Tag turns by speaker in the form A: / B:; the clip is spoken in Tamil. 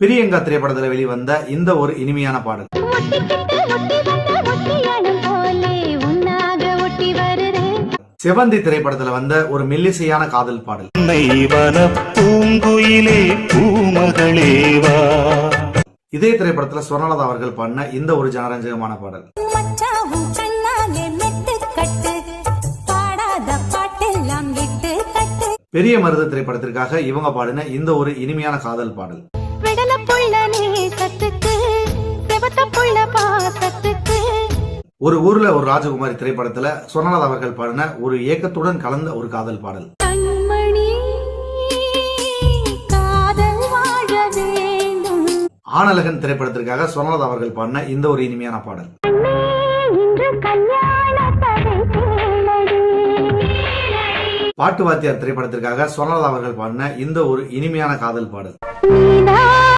A: பிரியங்கா திரைப்படத்துல வெளிவந்த இந்த ஒரு இனிமையான பாடல்.
B: ஒட்டிக்கிட்டு ஒட்டி வந்த ஒட்டியானம் போலே உன்னாக ஒட்டி வருறேன்
A: செவந்தி திரைப்படத்துல வந்த ஒரு மெல்லிசையான காதல் பாடல். இதே திரைப்படத்துல சுவர்ணலதா அவர்கள் பாடின இந்த ஒரு ஜனரஞ்சகமான பாடல். பெரிய மருது திரைப்படத்திற்காக இவங்க பாடின இந்த ஒரு இனிமையான காதல் பாடல்.
B: விடல புள்ள நேசத்துக்கு செவத்த புள்ள பாசத்துக்கு.
A: ஒரு ஊர்ல ஒரு ராஜகுமாரி திரைப்படத்துல சுவர்ணலதா அவர்கள் பாடின ஒரு ஏக்கத்துடன் கலந்த ஒரு காதல் பாடல். ஆனழகன் திரைப்படத்திற்காக சுவர்ணலதா அவர்கள் பாடின இந்த ஒரு இனிமையான பாடல். பாட்டு வாத்தியார் திரைப்படத்திற்காக சுவர்ணலதா அவர்கள் பாடின இந்த ஒரு இனிமையான காதல் பாடல்.
B: 你呢